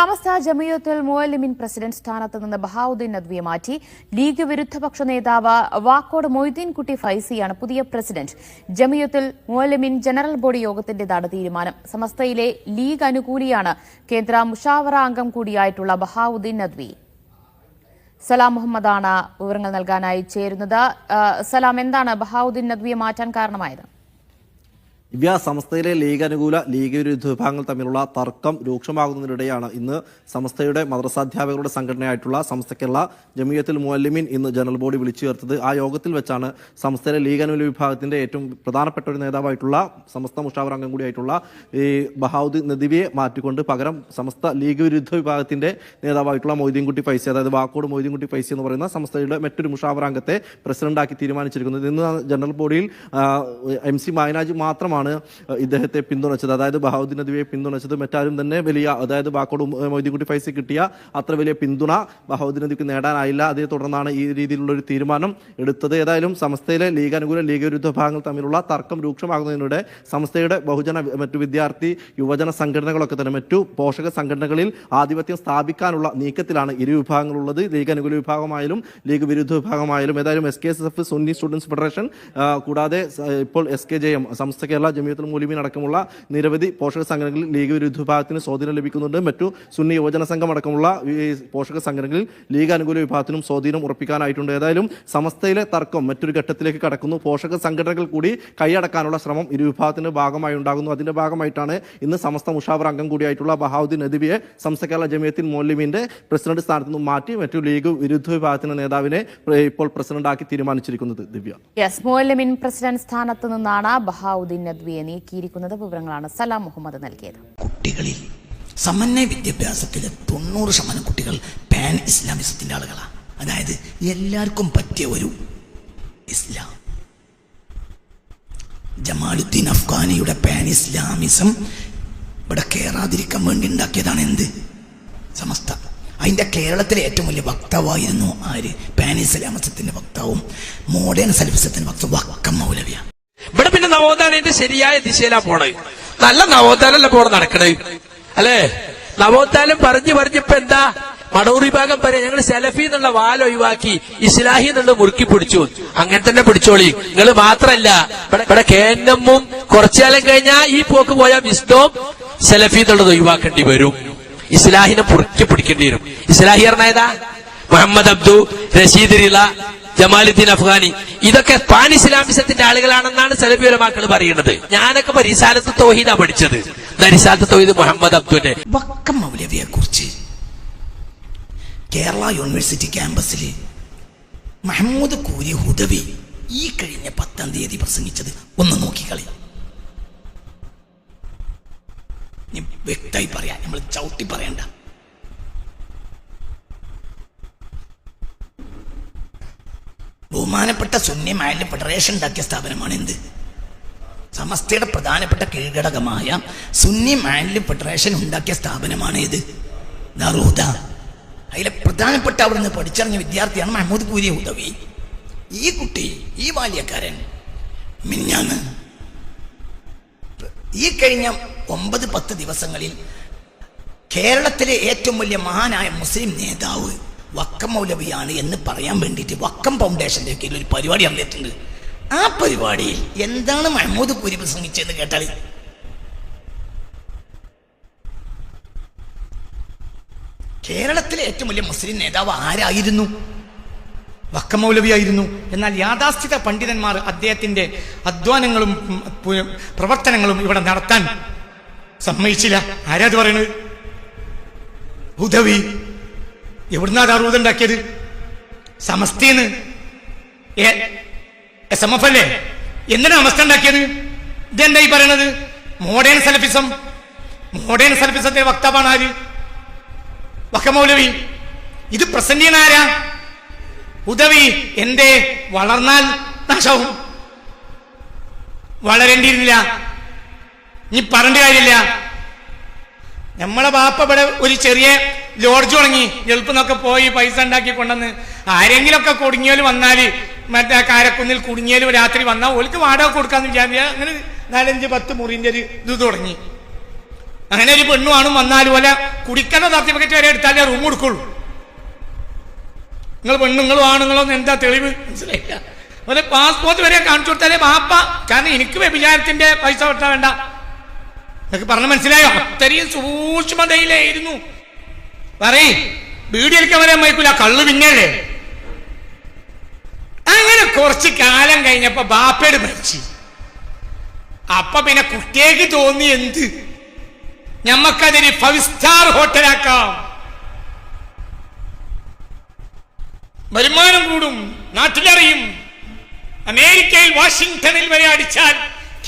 സമസ്ത Jamiyyathul Muallimin president സ്ഥാനത്ത് നിന്ന് ബഹാവുദ്ദീൻ നദ്വിയെ മാറ്റി ലീഗ് വിരുദ്ധപക്ഷ നേതാവ് വാക്കോട് മൊയ്തീൻകുട്ടി ഫൈസിയാണ് പുതിയ president. Jamiyyathul Muallimeen general body യോഗത്തിന്റേതാണ് തീരുമാനം. സമസ്തയിലെ ലീഗ് അനുകൂലിയാണ് കേന്ദ്ര മുഷാവറ അംഗം കൂടിയായിട്ടുള്ള ബഹാവുദ്ദീൻ നദ്വി. സലാം മുഹമ്മദാണ് വിവരങ്ങൾ നൽകാനായി ചേരുന്നത്. സലാം എന്താണ് ബഹാവുദ്ദീൻ നദ്വിയെ മാറ്റാൻ കാരണമായത്? ദിവ്യ സംസ്ഥയിലെ ലീഗ് അനുകൂല ലീഗ് വിരുദ്ധ വിഭാഗങ്ങൾ തമ്മിലുള്ള തർക്കം രൂക്ഷമാകുന്നതിനിടെയാണ് ഇന്ന് സംസ്ഥയുടെ മദ്രസാധ്യാപകരുടെ സംഘടനയായിട്ടുള്ള സംസ്ഥയ്ക്കുള്ള ജമീയത്തിൽ മുഅല്ലിമീൻ ഇന്ന് ജനറൽ ബോഡി വിളിച്ചു ചേർത്തത്. ആ യോഗത്തിൽ വെച്ചാണ് സംസ്ഥയിലെ ലീഗ് അനുകൂല വിഭാഗത്തിന്റെ ഏറ്റവും പ്രധാനപ്പെട്ട ഒരു നേതാവായിട്ടുള്ള സമസ്ത മുഷാവർ അംഗം കൂടിയായിട്ടുള്ള ഈ ബഹാവുദ്ദീൻ നദിവിയെ മാറ്റിക്കൊണ്ട് പകരം സമസ്ത ലീഗ് വിരുദ്ധ വിഭാഗത്തിന്റെ നേതാവായിട്ടുള്ള മൊയ്തീൻകുട്ടി പൈസ അതായത് വാക്കോട് മൊയ്തീൻകുട്ടി പൈസ എന്ന് പറയുന്ന സംസ്ഥയുടെ മറ്റൊരു മുഷാവർ അംഗത്തെ പ്രസിഡന്റാക്കി തീരുമാനിച്ചിരിക്കുന്നത്. ഇന്ന് ജനറൽ ബോഡിയിൽ എം സി മായനാജ് മാത്രമാണ് ഇദ്ദേഹത്തെ പിന്തുണച്ചത്. അതായത് ബഹാവുദ്ദീൻ നദിയെ പിന്തുണച്ചത് മറ്റാരും തന്നെ വലിയ അതായത് ബാക്കോട് മൊയ്തീൻകുട്ടി ഫൈസി കിട്ടിയ അത്ര വലിയ പിന്തുണ ബഹാവുദ്ദീൻ നദിക്ക് നേടാനായില്ല. അതേ തുടർന്നാണ് ഈ രീതിയിലുള്ള ഒരു തീരുമാനം എടുത്തത്. ഏതായാലും സംസ്ഥയിലെ ലീഗ് അനുകൂല ലീഗ് വിരുദ്ധ വിഭാഗങ്ങൾ തമ്മിലുള്ള തർക്കം രൂക്ഷമാകുന്നതിനിടെ സംസ്ഥയുടെ ബഹുജന മറ്റു വിദ്യാർത്ഥി യുവജന സംഘടനകളൊക്കെ തന്നെ മറ്റു പോഷക സംഘടനകളിൽ ആധിപത്യം സ്ഥാപിക്കാനുള്ള നീക്കത്തിലാണ് ഇരു വിഭാഗങ്ങളുള്ളത്. ലീഗ് അനുകൂല വിഭാഗമായാലും ലീഗ് വിരുദ്ധ വിഭാഗമായാലും. ഏതായാലും S K S F Sunni students federation കൂടാതെ ഇപ്പോൾ S K J M Samastha Kerala Jamiyyathul Ulama അടക്കമുള്ള നിരവധി പോഷക സംഘടനകളിൽ ലീഗ് വിരുദ്ധ വിഭാഗത്തിന് സ്വാധീനം ലഭിക്കുന്നുണ്ട്. മറ്റു സുന്നി യുവജന സംഘം അടക്കമുള്ള പോഷക സംഘടനകളിൽ ലീഗ് അനുകൂല വിഭാഗത്തിനും സ്വാധീനം ഉറപ്പിക്കാനായിട്ടുണ്ട്. ഏതായാലും സമസ്തയിലെ തർക്കം മറ്റൊരു ഘട്ടത്തിലേക്ക് കടക്കുന്നു. പോഷക സംഘടനകൾ കൂടി കൈയടക്കാനുള്ള ശ്രമം ഇരു വിഭാഗത്തിന്റെ ഭാഗമായി ഉണ്ടാകുന്നു. അതിന്റെ ഭാഗമായിട്ടാണ് ഇന്ന് സമസ്ത മുഷാവർ അംഗം കൂടിയായിട്ടുള്ള ബഹാവുദ്ദീൻ നദിബിയെ സംസ്ഥ കേരള ജമിയത്തിൻ മൗലിമിന്റെ പ്രസിഡന്റ് സ്ഥാനത്ത് നിന്നും മാറ്റി മറ്റു ലീഗ് വിരുദ്ധ വിഭാഗത്തിന്റെ നേതാവിനെ ഇപ്പോൾ പ്രസിഡന്റാക്കി തീരുമാനിച്ചിരിക്കുന്നത് ദിവ്യ. യെസ് മുഅല്ലിമിൻ പ്രസിഡന്റ് സ്ഥാനത്ത് നിന്നാണ് ബഹാവുദ്ദീൻ നദ്വിയെ നീക്കിയിരിക്കുന്നത് വിവരങ്ങളാണ് സലാം മുഹമ്മദ് നൽകിയത്. കുട്ടികളിൽ സമന്വയ വിദ്യാഭ്യാസത്തിലെ തൊണ്ണൂറ് ശതമാനം കുട്ടികൾ പാൻ ഇസ്ലാമിസത്തിന്റെ ആളുകളാണ് അതായത് എല്ലാവർക്കും പറ്റിയ ഒരു ഇസ്ലാം. ജമാലുദ്ദീൻ അഫ്ഗാനിയുടെ പാൻ ഇസ്ലാമിസം ഇവിടെ കയറാതിരിക്കാൻ വേണ്ടി ഉണ്ടാക്കിയതാണ് എന്ത്? സമസ്ത. അതിന്റെ കേരളത്തിലെ ഏറ്റവും വലിയ വക്താവായിരുന്നു ആര്? പാൻ ഇസ്ലാമിസത്തിന്റെ വക്താവും മോഡേൺ സലഫിസത്തിന്റെ വക്താവും വക്കം മൗലവിയ. ഇവിടെ പിന്നെ നവോത്ഥാനത്തിന്റെ ശരിയായ ദിശയിലാ പോണത് നല്ല നവോത്ഥാനല്ല പോണ നടക്കണത് അല്ലേ? നവോത്ഥാനം പറഞ്ഞു പറഞ്ഞപ്പോ എന്താ? മടൂർ വിഭാഗം വരെ ഞങ്ങൾ സെലഫി എന്നുള്ള വാൽ ഒഴിവാക്കി ഇസ്ലാഹി എന്നുള്ള മുറുക്കി പിടിച്ചു. അങ്ങനെ തന്നെ പിടിച്ചോളി. നിങ്ങൾ മാത്രല്ല. ഇവിടെ കേന്നമ്മും കുറച്ചുകാലം കഴിഞ്ഞാൽ ഈ പോക്ക് പോയാൽ വിസ്ഡോം സെലഫി എന്നുള്ളത് ഒഴിവാക്കേണ്ടി വരും. ഇസ്ലാഹിനെ പുറക്കി പിടിക്കേണ്ടി വരും. ഇസ്ലാഹി പറഞ്ഞാ മുഹമ്മദ് അബ്ദു റഷീദ് റിള ജമാലുദ്ദീൻ അഫ്ഗാനി. ഇതൊക്കെ പാൻ ഇസ്ലാമിസത്തിന്റെ ആളുകളാണെന്നാണ് സലഫിയുലമാക്കൾ പറയുന്നത്. ഞാനൊക്കെ പരിസാലത്ത് തോഹീദാ പഠിച്ചത്. നരിസാലത്ത് തോഹീദ് മുഹമ്മദ് അബ്ദുന്റെ വക്കം മൗലവിയെ കുറിച്ച് കേരള യൂണിവേഴ്സിറ്റി ക്യാമ്പസിൽ മഹമ്മൂദ് കൂരി ഹുദവി ഈ കഴിഞ്ഞ പത്താം തീയതി പ്രസംഗിച്ചത് ഒന്ന് നോക്കിക്കളി വ്യക്തമായി പറയാം. നമ്മൾ ചവിട്ടി പറയണ്ട. ബഹുമാനപ്പെട്ട മാലിന്യ ഫെഡറേഷൻ ഉണ്ടാക്കിയ സ്ഥാപനമാണ് എന്ത്? സമസ്തയുടെ പ്രധാനപ്പെട്ട കീഴ്ഘടകമായ സുന്നി മാലിന്യ ഫെഡറേഷൻ ഉണ്ടാക്കിയ സ്ഥാപനമാണ് ഇത് നറൂദ അതിലെ പ്രധാനപ്പെട്ട അവിടുന്ന് പഠിച്ചിറങ്ങിയ വിദ്യാർത്ഥിയാണ് മഹമ്മൂദ് കൂരി ഉദവി. ഈ കുട്ടി ഈ ബാല്യക്കാരൻ മിന്നാണ് ഈ കഴിഞ്ഞ ഒമ്പത് പത്ത് ദിവസങ്ങളിൽ കേരളത്തിലെ ഏറ്റവും വലിയ മഹാനായ മുസ്ലിം നേതാവ് വക്കം മൗലവിയാണ് എന്ന് പറയാൻ വേണ്ടിയിട്ട് വക്കം ഫൗണ്ടേഷന്റെ കീഴിൽ ഒരു പരിപാടി നടന്നിട്ടുണ്ട് ആ പരിപാടിയിൽ എന്താണ് മഹമ്മൂദ് കുരി പ്രസംഗിച്ചതെന്ന് കേട്ടാൽ കേരളത്തിലെ ഏറ്റവും വലിയ മുസ്ലിം നേതാവ് ആരായിരുന്നു? വക്കമൗലവിയായിരുന്നു എന്നാൽ യാഥാസ്ഥിത പണ്ഡിതന്മാർ അദ്ദേഹത്തിന്റെ അധ്വാനങ്ങളും പ്രവർത്തനങ്ങളും ഇവിടെ നടത്താൻ സമ്മതിച്ചില്ല. ആരാത് പറയണത്? ഉദവി. എവിടുന്നാ ദാറൂദ് ഉണ്ടാക്കിയത്? സമസ്തീന്ന്? എസ് എം എഫ് അല്ലേ എന്തിനാ അവസ്ഥ ഉണ്ടാക്കിയത്? ഇതെന്താ ഈ പറയണത്? Modern Salafism. മോഡേൺ സലഫിസത്തിന്റെ വക്താവാണ് ആര്? വക്കമൗലവി ഇത് പ്രസന്റ് ചെയ്യണ ആരാ? ഉദവി എന്റെ വളർന്നാൽ നാശവും. വളരേണ്ടിയിരുന്നില്ല. ഇനി പറഞ്ഞ കാര്യമില്ല. നമ്മളെ ബാപ്പ ഇവിടെ ഒരു ചെറിയ ലോഡ്ജ് തുടങ്ങി. ഗൾഫിൽ നിന്നൊക്കെ പോയി പൈസ ഉണ്ടാക്കി കൊണ്ടുവന്ന്. ആരെങ്കിലുമൊക്കെ കുടുങ്ങിയാലും വന്നാൽ മറ്റേ കാരക്കുന്നിൽ കുടുങ്ങിയാലും രാത്രി വന്നാൽ ഓൾക്ക് വാടക കൊടുക്കാന്ന് വിചാരിച്ചാൽ അങ്ങനെ നാലഞ്ച് പത്ത് മുറിന്റെ ഒരു ഇത് തുടങ്ങി. അങ്ങനെ ഒരു പെണ്ണുമാണ് വന്നാലും പോലെ കുടിക്കുന്ന സർട്ടിഫിക്കറ്റ് വരെ എടുത്താലേ റൂം കൊടുക്കുള്ളൂ. നിങ്ങൾ പെണ്ണുങ്ങളും ആണുങ്ങളൊന്നും എന്താ തെളിവ്? മനസ്സിലായില്ല. അതുപോലെ പാസ്പോർട്ട് വരെ കാണിച്ചു കൊടുത്താലേ ബാപ്പ. കാരണം എനിക്ക് വ്യഭിചാരത്തിന്റെ പൈസ കൊടുത്താൽ വേണ്ട. നിങ്ങൾക്ക് പറഞ്ഞ മനസ്സിലായോ? അത്രയും സൂക്ഷ്മതയിലായിരുന്നു. പറയ്. വീടിയിരിക്കാൻ വരാൻ മയക്കൂല. കള്ളു പിന്നല്ലേ അങ്ങനെ കുറച്ച് കാലം കഴിഞ്ഞപ്പോ ബാപ്പയുടെ മരിച്ചു. അപ്പൊ പിന്നെ കുട്ടിയേക്ക് തോന്നി എന്ത്? ഞമ്മക്കതിന് ഫൈവ് സ്റ്റാർ ഹോട്ടലാക്കാം വരുമാനം കൂടും. നാട്ടിലറിയും. അമേരിക്കയിൽ വാഷിംഗ്ടണിൽ വരെ അടിച്ചാൽ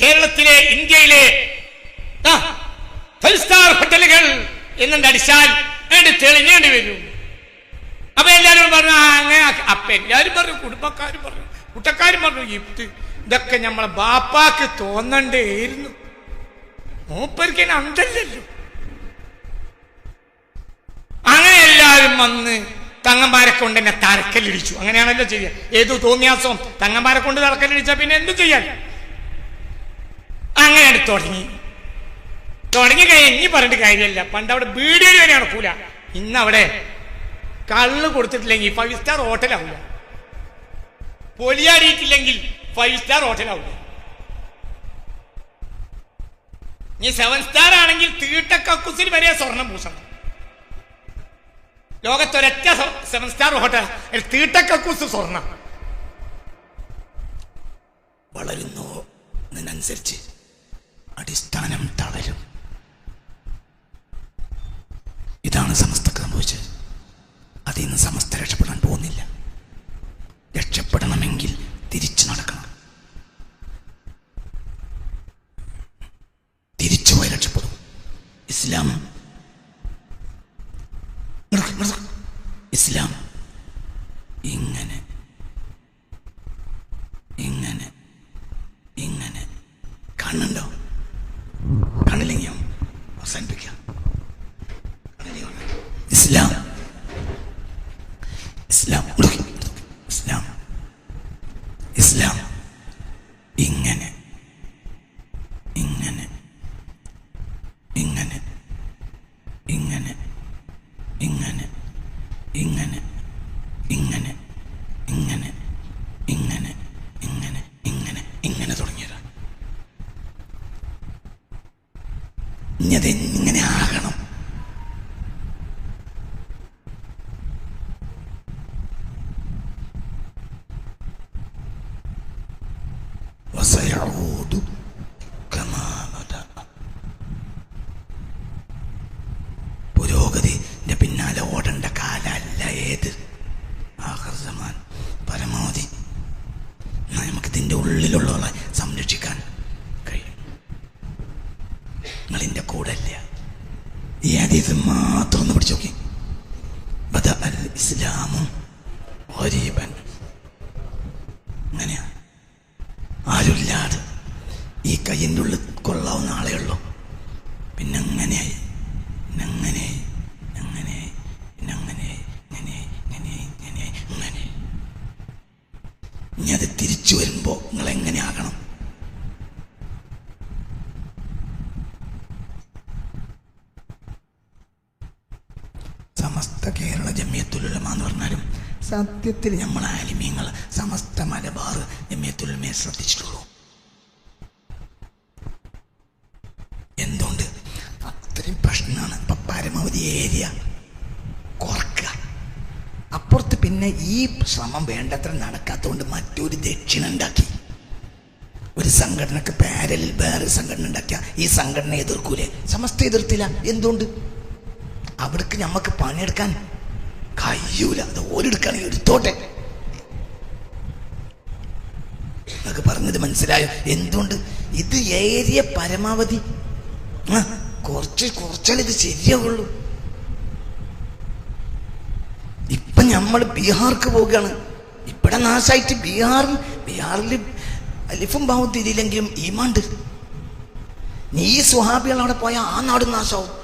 കേരളത്തിലെ ഇന്ത്യയിലെ ഫൈവ് സ്റ്റാർ ഹോട്ടലുകൾ എന്നുണ്ട് അടിച്ചാൽ വേണ്ടി തെളിഞ്ഞേണ്ടി വരും. അപ്പൊ എല്ലാരും പറഞ്ഞു അങ്ങനെ. അപ്പൊ എല്ലാരും പറഞ്ഞു കുടുംബക്കാരും പറഞ്ഞു കുട്ടക്കാരും പറഞ്ഞു ഇത് ഇതൊക്കെ നമ്മളെ ബാപ്പാക്ക് തോന്നണ്ടേയിരുന്നു. മൂപ്പർക്ക് അന്തല്ലല്ലോ അങ്ങനെ എല്ലാവരും വന്ന് തങ്ങന്മാരെ കൊണ്ട് എന്നെ തറക്കല്ലിടിച്ചു. അങ്ങനെയാണല്ലോ ചെയ്യുക ഏതു തോന്നിയാസവും തങ്ങന്മാരെ കൊണ്ട് തറക്കല്ലിടിച്ചാ പിന്നെ എന്തു ചെയ്യാൻ? അങ്ങനെ തുടങ്ങി. തുടങ്ങി കഴിഞ്ഞ് ഇനി പറഞ്ഞിട്ട് കാര്യമില്ല. പണ്ട് അവിടെ വീഡിയോ വരെ നടക്കൂല. ഇന്ന് അവിടെ കള്ള് കൊടുത്തിട്ടില്ലെങ്കിൽ ഫൈവ് സ്റ്റാർ ഹോട്ടലാവില്ല പൊലിയാടിയിട്ടില്ലെങ്കിൽ ഫൈവ് സ്റ്റാർ ഹോട്ടലാവില്ല ഇനി സെവൻ സ്റ്റാർ ആണെങ്കിൽ തീട്ട കക്കുസിൽ വരെ സ്വർണം പൂശണം. ലോകത്തൊരൊറ്റ സെവൻ സ്റ്റാർ ഹോട്ടൽ തീട്ട കക്കൂസ് സ്വർണം. വളരുന്നു അതിനനുസരിച്ച് അടിസ്ഥാനം തളരും. ഇങ്ങനെ തുടങ്ങിയതാണ്. ഇനി നിങ്ങളിന്റെ കൂടെ അല്ല ഈ ഹദീസ് മാത്രം ഒന്ന് പഠിച്ചു നോക്കി. ബദ അൽ ഇസ്ലാമും ഗരീബൻ. അങ്ങനെയാ. ആരുമില്ലാതെ ഈ കയ്യിന്റെ ഉള്ളിൽ കൊള്ളാവുന്ന ആളേ ഉള്ളൂ. പിന്നെ അങ്ങനെയായി പിന്നെ അങ്ങനെയായി അങ്ങനെയായി പിന്നെ അങ്ങനെയായി ഇങ്ങനെയായി ഇങ്ങനെയായി ഇങ്ങനെയായി ഇങ്ങനെ ഇനി അത് തിരിച്ചു വരുമ്പോ നിങ്ങൾ എങ്ങനെ ആകണം സമസ്ത കേരള ജമിയത്തുലുലമ എന്ന് പറഞ്ഞാലും സത്യത്തിൽ നമ്മൾ ആലിമ്യങ്ങൾ സമസ്ത മലബാർ ജമിയത്തുലുമയെ ശ്രദ്ധിച്ചിട്ടുള്ളൂ. എന്തുകൊണ്ട്? അത്രയും പ്രശ്നമാണ് ഇപ്പൊ പരമാവധി ഏരിയ കുറക്കുക. അപ്പുറത്ത് പിന്നെ ഈ ശ്രമം വേണ്ടത്ര നടക്കാത്തതുകൊണ്ട് മറ്റൊരു ദക്ഷിണ ഉണ്ടാക്കി. ഒരു സംഘടനക്ക് പാരലിൽ വേറെ സംഘടന ഉണ്ടാക്കിയ ഈ സംഘടന എതിർക്കൂലേ? സമസ്ത എതിർത്തില്ല. എന്തുകൊണ്ട്? അവിടേക്ക് നമുക്ക് പണിയെടുക്കാൻ കഴിയൂല. അത് ഓരെടുക്കുകയാണെങ്കിൽ എടുത്തോട്ടെ എന്നൊക്കെ പറഞ്ഞത് മനസ്സിലായോ? എന്തുകൊണ്ട്? ഇത് ഏരിയ പരമാവധി. കുറച്ച് കുറച്ചാൽ ഇത് ശരിയാവുള്ളൂ. ഇപ്പൊ നമ്മൾ ബീഹാർക്ക് പോവുകയാണ്. ഇവിടെ നാശായിട്ട് ബീഹാറിൽ ബീഹാറിൽ അലിഫും ഭാവം തിരിയില്ലെങ്കിലും ഈമാണ്ട് നീ സ്വഹാബികൾ അവിടെ പോയാൽ ആ നാട് നാശമാവും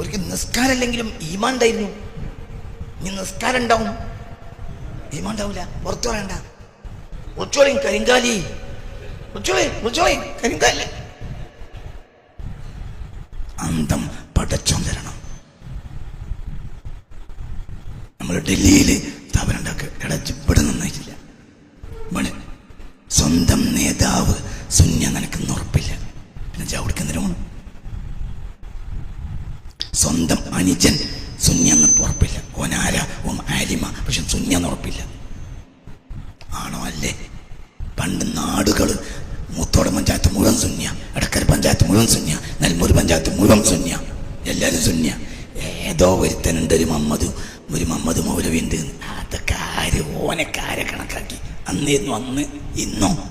ഒരിക്കൽ നിസ്കാരമില്ലെങ്കിലും ഈമാൻ ഉണ്ടായിരുന്നു ഇനി നിസ്കാരം ഉണ്ടാവും ഈമാൻ ഉണ്ടാവില്ല പുറത്തു പറയണ്ട. ഉച്ചോളി കരിങ്കാലി. ഉച്ചോളി ഉച്ചോളി കരിങ്കാലി. അന്തം പടച്ചോൻ തരണം. നമ്മൾ ഡൽഹിയിൽ സ്ഥാപനം ഉണ്ടാക്കുക. എടാ ഒരു മൗലവിന്റെ അതൊക്കെ ആര് ഓനക്കാരെ കണക്കാക്കി. അന്നേന്നു അന്ന് ഇന്നോ.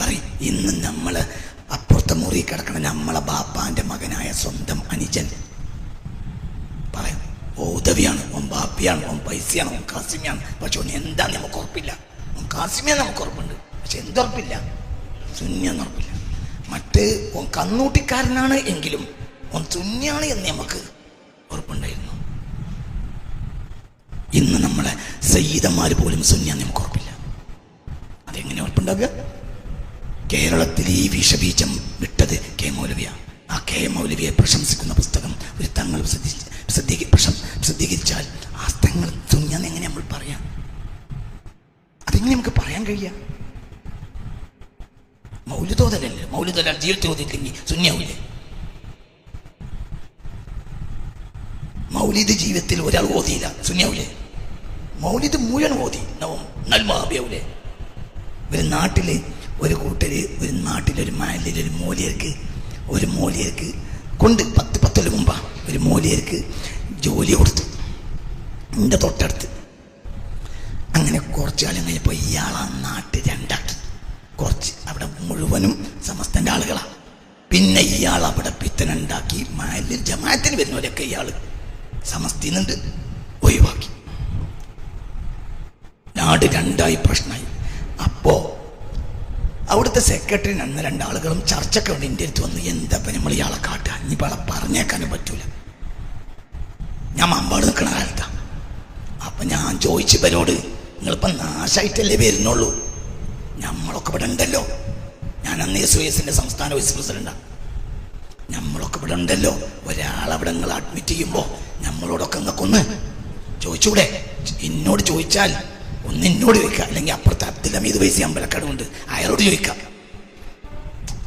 പറയും ഇന്ന് നമ്മൾ അപ്പുറത്തെ മുറി കിടക്കണ നമ്മളെ ബാപ്പാന്റെ മകനായ സ്വന്തം അനുജൻ. പറയാം ഓ ഉദവിയാണ് ഓൻ ബാപ്പിയാണ് ഓൻ പൈസയാണ് ഓൻ കാസിമിയാണ്. പക്ഷെ ഓൻ എന്താ നമുക്ക് ഉറപ്പില്ല. ഓൻ കാസിമിയ നമുക്ക് ഉറപ്പുണ്ട്. പക്ഷെ എന്തുറപ്പില്ല ഉറപ്പില്ല? മറ്റ് ഓൻ കന്നൂട്ടിക്കാരനാണ് എങ്കിലും ഓൻ ശൂന്യാണ് എന്ന് നമുക്ക് ഉറപ്പുണ്ടായിരുന്നു. ഇന്ന് നമ്മളെ സയ്യിദന്മാർ പോലും ശൂന്യാന്ന് നമുക്ക് ഉറപ്പില്ല അതെങ്ങനെ ഉറപ്പുണ്ടാകുക കേരളത്തിൽ ഈ വിഷബീജം വിട്ടത് കെ മൗലവിയ. ആ കെ മൗലവിയെ പ്രശംസിക്കുന്ന പുസ്തകം ഒരു തങ്ങൾ പ്രസിദ്ധീകരിച്ചാൽ ആ തങ്ങൾ തുഞ്ഞാന്ന് എങ്ങനെ നമ്മൾ പറയാം? അതെങ്ങനെ നമുക്ക് പറയാൻ കഴിയാ? മൗലിതോതലല്ലേ മൗലിതോല ജീവിതത്തിൽ ഓതിയില്ലെങ്കിൽ ശൂന്യാവില്ലേ മൗലിദ് ജീവിതത്തിൽ ഒരാൾ ഓതിയില്ല ശൂന്യാവില്ലേ മൗലിദ് മുഴുവൻ ഓതി. നവം നൽമാബിയാവൂലേ ഒരു നാട്ടിൽ ഒരു കൂട്ടര് ഒരു നാട്ടിലൊരു മാലിൽ ഒരു മൂലിയർക്ക് ഒരു മോലിയർക്ക് കൊണ്ട് പത്ത് പത്തൊല്ലം മുമ്പാ ഒരു മോലിയർക്ക് ജോലി കൊടുത്തു. എന്റെ തൊട്ടടുത്ത്. അങ്ങനെ കുറച്ച് കാലം കഴിഞ്ഞപ്പോൾ ഇയാൾ ആ നാട്ട് രണ്ടാക്കി. കുറച്ച് അവിടെ മുഴുവനും സമസ്തന്റെ ആളുകളാണ് പിന്നെ ഇയാൾ അവിടെ പിത്തനുണ്ടാക്കി മാലിൽ ജമാത്തിന് വരുന്നവരൊക്കെ ഇയാൾ സമസ്തിന്നുണ്ട് ഒഴിവാക്കി. നാട് രണ്ടായി പ്രശ്നമായി. അപ്പോ അവിടുത്തെ സെക്രട്ടറി അന്ന് രണ്ടാളുകളും ചർച്ചയ്ക്ക് വേണ്ടി എന്റെ അടുത്ത് വന്ന് എന്താ ഇപ്പം നമ്മൾ ഇയാളെ കാട്ടുക? ഇനിയിപ്പോൾ ആളെ പറഞ്ഞേക്കാനും പറ്റൂല. ഞാൻ മമ്പാട് നിൽക്കണ കാലത്താ. അപ്പൊ ഞാൻ ചോദിച്ചു ഇവരോട് നിങ്ങളിപ്പം നാശമായിട്ടല്ലേ വരുന്നുള്ളൂ? നമ്മളൊക്കെ ഇവിടെ ഉണ്ടല്ലോ. ഞാൻ അന്ന് എസ് ഒ എസിന്റെ സംസ്ഥാന വൈസ് പ്രസിഡന്റാ നമ്മളൊക്കെ ഇവിടെ ഉണ്ടല്ലോ. ഒരാളവിടെ നിങ്ങൾ അഡ്മിറ്റ് ചെയ്യുമ്പോൾ നമ്മളോടൊക്കെ നിങ്ങൾക്കൊന്ന് ചോദിച്ചൂടെ? എന്നോട് ചോദിച്ചാൽ ഒന്ന് എന്നോട് ചോദിക്കുക. അല്ലെങ്കിൽ അപ്പുറത്ത് അബ്ദുൽ ഹമീദ് വൈസി അമ്പലക്കടമുണ്ട് അയാളോട് ചോദിക്കാം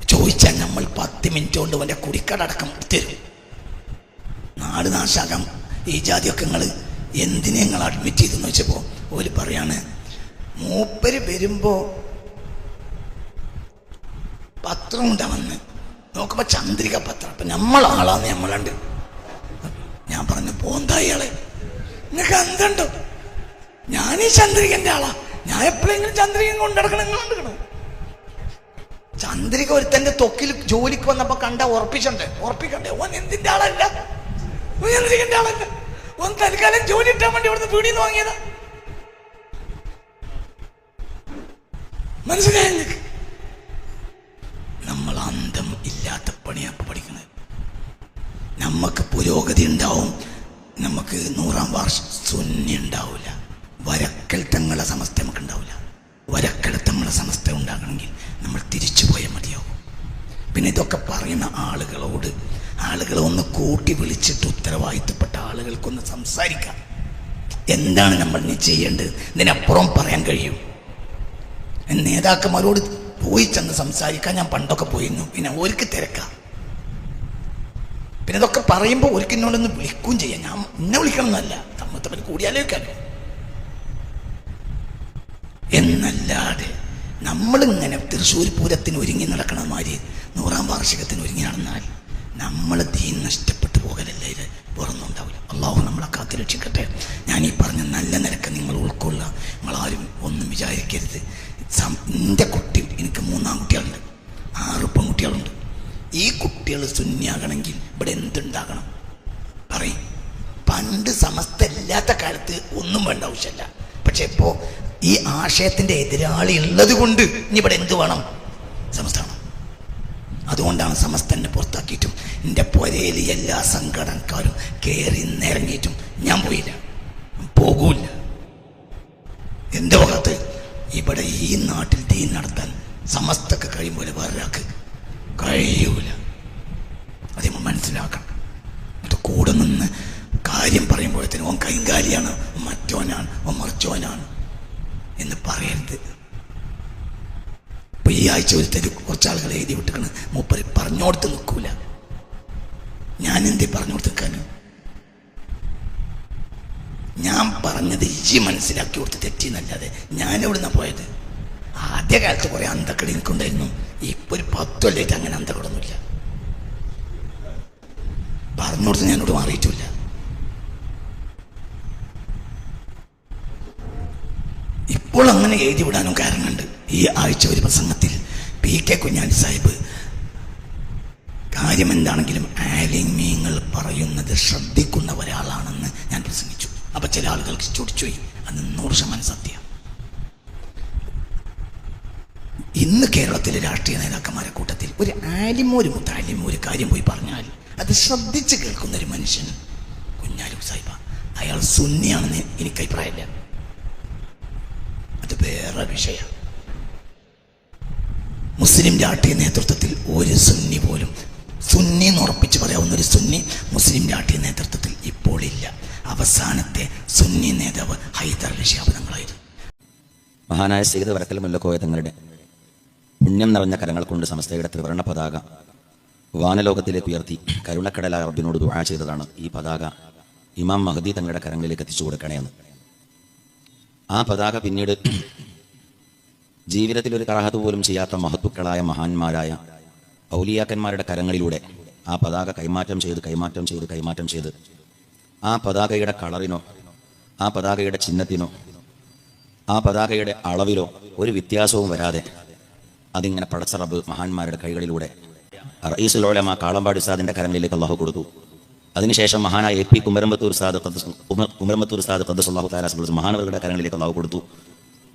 ചോദിച്ചാൽ നമ്മൾ പത്ത് മിനിറ്റ് കൊണ്ട് അവന്റെ കുടിക്കടക്കം തരും. നാട് നാശാകാം ഈ ജാതിയൊക്കെ നിങ്ങൾ എന്തിനെ നിങ്ങൾ അഡ്മിറ്റ് ചെയ്തെന്ന് വെച്ചപ്പോൾ ഓര് പറയാണ് മൂപ്പര് വരുമ്പോ പത്രം ഉണ്ടാ വന്ന്. നോക്കുമ്പോ ചന്ദ്രിക പത്രം. അപ്പൊ നമ്മളാളാന്ന് നമ്മളുണ്ട് ഞാൻ പറഞ്ഞു പോന്താ ഇയാളെ? നിങ്ങൾക്ക് എന്തുണ്ടോ ഞാൻ ഈ ചന്ദ്രികന്റെ ആളാ. ഞാൻ എപ്പോഴെങ്കിലും ചന്ദ്രികൻ കൊണ്ടിടക്കണം നിങ്ങൾ കൊണ്ടിടണം ചന്ദ്രിക തൊക്കിൽ ജോലിക്ക് വന്നപ്പോ കണ്ട ഉറപ്പിച്ചണ്ടേ ഉറപ്പിക്കണ്ടേ? ഓൻ എന്തിന്റെ ആളല്ല? ചന്ദ്രികന്റെ ആളല്ല. ഓൻ തൽക്കാലം ജോലി ഇട്ടാൻ വേണ്ടി ഇവിടുന്ന് പീടിന്ന് വാങ്ങിയതാ. മനസ്സിലായ നമ്മൾ അന്തം ഇല്ലാത്ത പണിയാ ഇപ്പൊ പഠിക്കുന്നത്. നമുക്ക് പുരോഗതി ഉണ്ടാവും. നമുക്ക് നൂറാം വർഷം സുന്നി ഉണ്ടാവില്ല വരക്കൽ തങ്ങളെ സമസ്ത നമുക്ക് ഉണ്ടാവില്ല വരക്കൽ തങ്ങളെ സമസ്ത ഉണ്ടാകണമെങ്കിൽ നമ്മൾ തിരിച്ചു പോയാൽ മതിയാവും. പിന്നെ ഇതൊക്കെ പറയുന്ന ആളുകളോട് ആളുകളെ ഒന്ന് കൂട്ടി വിളിച്ചിട്ട് ഉത്തരവാദിത്തപ്പെട്ട ആളുകൾക്കൊന്ന് സംസാരിക്കാം. എന്താണ് നമ്മൾ നീ ചെയ്യേണ്ടത്? ഇതിനപ്പുറം പറയാൻ കഴിയും. നേതാക്കന്മാരോട് പോയി ചെന്ന് സംസാരിക്കാൻ ഞാൻ പണ്ടൊക്കെ പോയിരുന്നു. പിന്നെ ഓർക്ക് തിരക്കാം. പിന്നെ ഇതൊക്കെ പറയുമ്പോൾ ഒരിക്കൽ വിളിക്കുകയും ചെയ്യാം. ഞാൻ എന്നെ വിളിക്കണം എന്നല്ല തമ്മിൽ തമ്മിൽ കൂടിയാലോചിക്കാലോ. എന്നല്ലാതെ നമ്മളിങ്ങനെ തൃശ്ശൂർ പൂരത്തിന് ഒരുങ്ങി നടക്കണ മാതിരി നൂറാം വാർഷികത്തിന് ഒരുങ്ങി നടന്നാൽ നമ്മൾ ദീൻ നഷ്ടപ്പെട്ടു പോകലല്ലേ? ഇത് വേറൊന്നും ഉണ്ടാവില്ല അള്ളാഹു നമ്മളെ കാത്തു രക്ഷിക്കട്ടെ. ഞാൻ ഈ പറഞ്ഞ നല്ല നിരക്ക് നിങ്ങൾ ഉൾക്കൊള്ളുക. നിങ്ങളാരും ഒന്നും വിചാരിക്കരുത്. എന്റെ കുട്ടി എനിക്ക് മൂന്നാം കുട്ടികളുണ്ട്. ആറ് പെൺകുട്ടികളുണ്ട്. ഈ കുട്ടികൾ സുന്നിയാകണമെങ്കിൽ ഇവിടെ എന്തുണ്ടാകണം? പറയും. പണ്ട് സമസ്ത ഇല്ലാത്ത കാലത്ത് ഒന്നും വേണ്ട ആവശ്യമില്ല. പക്ഷെ ഇപ്പോ ഈ ആശയത്തിന്റെ എതിരാളി ഉള്ളത് കൊണ്ട് ഇനി ഇവിടെ എന്ത് വേണം? സമസ്തമാണ് അതുകൊണ്ടാണ് സമസ്തനെ പുറത്താക്കിയിട്ടും എന്റെ പുരയിൽ എല്ലാ സംഘടനക്കാരും കയറി നിറങ്ങിയിട്ടും ഞാൻ പോയില്ല. പോകൂല എന്റെ ഭാഗത്ത് ഇവിടെ ഈ നാട്ടിൽ തീ നടത്താൻ സമസ്തക്ക് കഴിയും പോലെ വേറൊരാൾക്ക് കഴിയൂല. അത് മനസ്സിലാക്കണം. കൂടെ നിന്ന് കാര്യം പറയുമ്പോഴത്തേനും ഓൻ കൈകാലിയാണ് മറ്റോനാണ് ഓൻ മറിച്ചോനാണ്. എന്ന് പറയരുത്. ഇപ്പൊ ഈ ആഴ്ച ഒരുത്തര് കുറച്ചാളുകൾ എഴുതി വിട്ടിക്കണ് മൂപ്പര് പറഞ്ഞോടത്ത് നിൽക്കൂല. ഞാൻ എന്തേ പറഞ്ഞോടത്ത് നിൽക്കാനും? ഞാൻ പറഞ്ഞത് ഈ മനസ്സിലാക്കി കൊടുത്ത് തെറ്റിന്നല്ലാതെ ഞാൻ എവിടുന്ന പോയത്? ആദ്യ കാലത്ത് കുറെ അന്തക്കടി എനിക്കുണ്ടായിരുന്നു. ഇപ്പൊ ഒരു പത്തൊല്ലായിട്ട് അങ്ങനെ അന്തക്കടൊന്നുമില്ല പറഞ്ഞോടത്ത് ഞാനോട് മാറിയിട്ടില്ല. ഇപ്പോൾ അങ്ങനെ എഴുതി വിടാനും കാരണമുണ്ട്. ഈ ആഴ്ച ഒരു പ്രസംഗത്തിൽ പി കെ കുഞ്ഞാലി സാഹിബ് കാര്യം എന്താണെങ്കിലും ആലിമ്യങ്ങൾ പറയുന്നത് ശ്രദ്ധിക്കുന്ന ഒരാളാണെന്ന് ഞാൻ പ്രസംഗിച്ചു. അപ്പൊ ചില ആളുകൾക്ക് ചൊടിച്ചുപോയി അത് നൂറ് ശതമാനം സത്യം. ഇന്ന് കേരളത്തിലെ രാഷ്ട്രീയ നേതാക്കന്മാരെ കൂട്ടത്തിൽ ഒരു ആലിമോ ഒരു മുത്താലിമോ ഒരു കാര്യം പോയി പറഞ്ഞാൽ അത് ശ്രദ്ധിച്ച് കേൾക്കുന്ന ഒരു മനുഷ്യൻ കുഞ്ഞാലു സാഹിബ. അയാൾ സുന്നിയാണെന്ന് എനിക്ക് അഭിപ്രായമില്ല വേറെ വിഷയം. മുസ്ലിം രാഷ്ട്രീയ നേതൃത്വത്തിൽ ഒരു സുന്നി പോലും സുന്നി എന്ന് ഉറപ്പിച്ച് പറയാവുന്ന ഒരു സുന്നി മുസ്ലിം രാഷ്ട്രീയ നേതൃത്വത്തിൽ ഇപ്പോൾ ഇല്ല. അവസാനത്തെ സുന്നി നേതാവ് ഹൈദർ ഋഷിയാപനങ്ങളായിരുന്നു മഹാനായ സീത വരക്കൽ മുല്ലക്കോയ തങ്ങളുടെ പുണ്യം നിറഞ്ഞ കരങ്ങൾ കൊണ്ട് സമസ്തയുടെ ത്രിവർണ പതാക വാനലോകത്തിലേക്ക് ഉയർത്തി കരുണക്കടലായ റബ്ബിനോട് ദുആ ചെയ്തതാണ് ഈ പതാക. ഇമാം മഹദി തങ്ങളുടെ കരങ്ങളിലേക്ക് എത്തിച്ചു കൊടുക്കണേന്ന്. ആ പതാക പിന്നീട് ജീവിതത്തിൽ ഒരു കറാഹത്ത് പോലും ചെയ്യാത്ത മഹത്തുക്കളായ മഹാന്മാരായ ഔലിയാക്കന്മാരുടെ കരങ്ങളിലൂടെ ആ പതാക കൈമാറ്റം ചെയ്ത് കൈമാറ്റം ചെയ്ത് കൈമാറ്റം ചെയ്ത് ആ പതാകയുടെ കളറിനോ ആ പതാകയുടെ ചിഹ്നത്തിനോ ആ പതാകയുടെ അളവിലോ ഒരു വ്യത്യാസവും വരാതെ അതിങ്ങനെ പടച്ചറബ് മഹാന്മാരുടെ കൈകളിലൂടെ റയീസുലോലമ കാളമ്പാടി സാദിന്റെ കരങ്ങളിലേക്ക് അള്ളാഹു കൊടുത്തു. അതിനുശേഷം മഹാനായ A P Kumarampathur Saad Kumarampathur സാദ് ഖദ്ദസ് അള്ളാഹു താലാസ് മഹാനവരുടെ കരങ്ങളിലേക്ക് അള്ളാഹു കൊടുത്തു.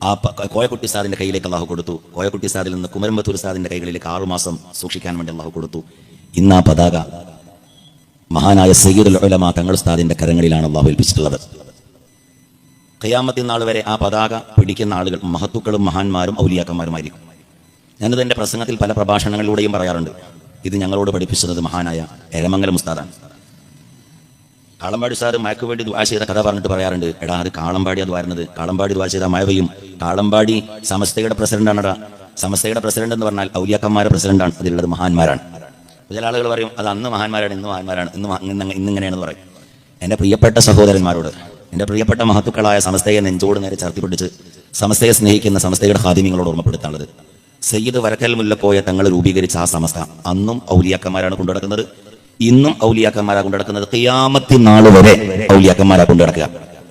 ആ കോയക്കുട്ടി സാദിന്റെ കയ്യിലേക്ക് അള്ളാഹു കൊടുത്തു. കോയക്കുട്ടി സാദിൽ നിന്ന് കുമരമ്പത്തൂർ സാദിന്റെ കൈകളിലേക്ക് ആറുമാസം സൂക്ഷിക്കാൻ വേണ്ടി അള്ളാഹു കൊടുത്തു. ഇന്ന് ആ പതാക മഹാനായ സയ്യിദുൽ തങ്ങൾ ഉസ്താദിന്റെ കരങ്ങളിലാണ് അള്ളാഹു ഏൽപ്പിച്ചിട്ടുള്ളത്. ഖിയാമത്തിൽ വരെ ആ പതാക പിടിക്കുന്ന ആളുകൾ മഹത്തുക്കളും മഹാന്മാരും ഔലിയാക്കന്മാരുമായിരിക്കും. ഞാനിത് എന്റെ പ്രസംഗത്തിൽ പല പ്രഭാഷണങ്ങളിലൂടെയും പറയാറുണ്ട്. ഇത് ഞങ്ങളോട് പഠിപ്പിച്ചത് മഹാനായ എരമംഗലം ഉസ്താദാണ്. കാളമ്പാടി സാറ് മയക്ക് വേണ്ടി ദ്വാ ചെയ്ത കഥ പറഞ്ഞിട്ട് പറയാറുണ്ട്. എടാ അത് കാളമ്പാടി അത് വരുന്നത്. കാളമ്പാടി ദ്വാ ചെയ്ത മഴ പെയ്യും കാളമ്പാടി സമസ്തയുടെ പ്രസിഡന്റാണെടാ. സമസ്തയുടെ പ്രസിഡന്റ് എന്ന് പറഞ്ഞാൽ ഔലിയാക്കന്മാരുടെ പ്രസിഡന്റാണ്. അതിലുള്ളത് മഹാന്മാരാണ്. ചില ആളുകൾ പറയും അത് അന്ന് മഹാന്മാരാണ് ഇന്ന് മഹാന്മാരാണ്. ഇന്ന് ഇന്നിങ്ങനെയാണെന്ന് പറയും. എന്റെ പ്രിയപ്പെട്ട സഹോദരന്മാരോട് എന്റെ പ്രിയപ്പെട്ട മഹത്തുക്കളായ സമസ്തയെ നെഞ്ചോട് നേരെ ചർത്തി പിടിച്ച് സമസ്തയെ സ്നേഹിക്കുന്ന സമസ്തയുടെ ഹാദിമ്യങ്ങളോട് ഓർമ്മപ്പെടുത്താനുള്ളത്. സയ്യിദ് വരക്കൽ മുല്ലപ്പോയ തങ്ങൾ രൂപീകരിച്ച ആ സമസ്ത അന്നും ഔലിയാക്കന്മാരാണ് കൊണ്ടുനടക്കുന്നത്. ഇന്നും ഔലിയാക്കന്മാരാ കൊണ്ട് നടക്കുന്നത് കയ്യാമത്തി നാൾ വരെ ഔലിയാക്കന്മാരാ കൊണ്ട് നടക്കുക.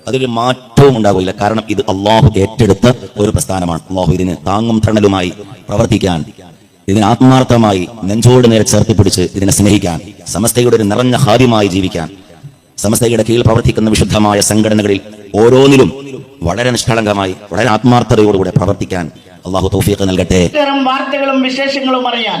അതൊരു മാറ്റവും ഉണ്ടാകില്ല കാരണം ഇത് അള്ളാഹു ഏറ്റെടുത്ത ഒരു പ്രസ്ഥാനമാണ്. അള്ളാഹു ഇതിന് താങ്ങും തണലുമായി പ്രവർത്തിക്കാൻ ഇതിനെ ആത്മാർത്ഥമായി നെഞ്ചോട് നേരെ ചേർത്ത് പിടിച്ച് ഇതിനെ സ്നേഹിക്കാൻ സമസ്തയുടെ ഒരു നിറഞ്ഞ ഹാദ്യമായി ജീവിക്കാൻ സമസ്തയുടെ കീഴിൽ പ്രവർത്തിക്കുന്ന വിശുദ്ധമായ സംഘടനകളിൽ ഓരോന്നിലും വളരെ നിഷ്കളങ്കമായി വളരെ ആത്മാർത്ഥതയോടുകൂടെ പ്രവർത്തിക്കാൻ അള്ളാഹു തൗഫീഖ് നൽകട്ടെ. വാർത്തകളും വിശേഷങ്ങളും അറിയാൻ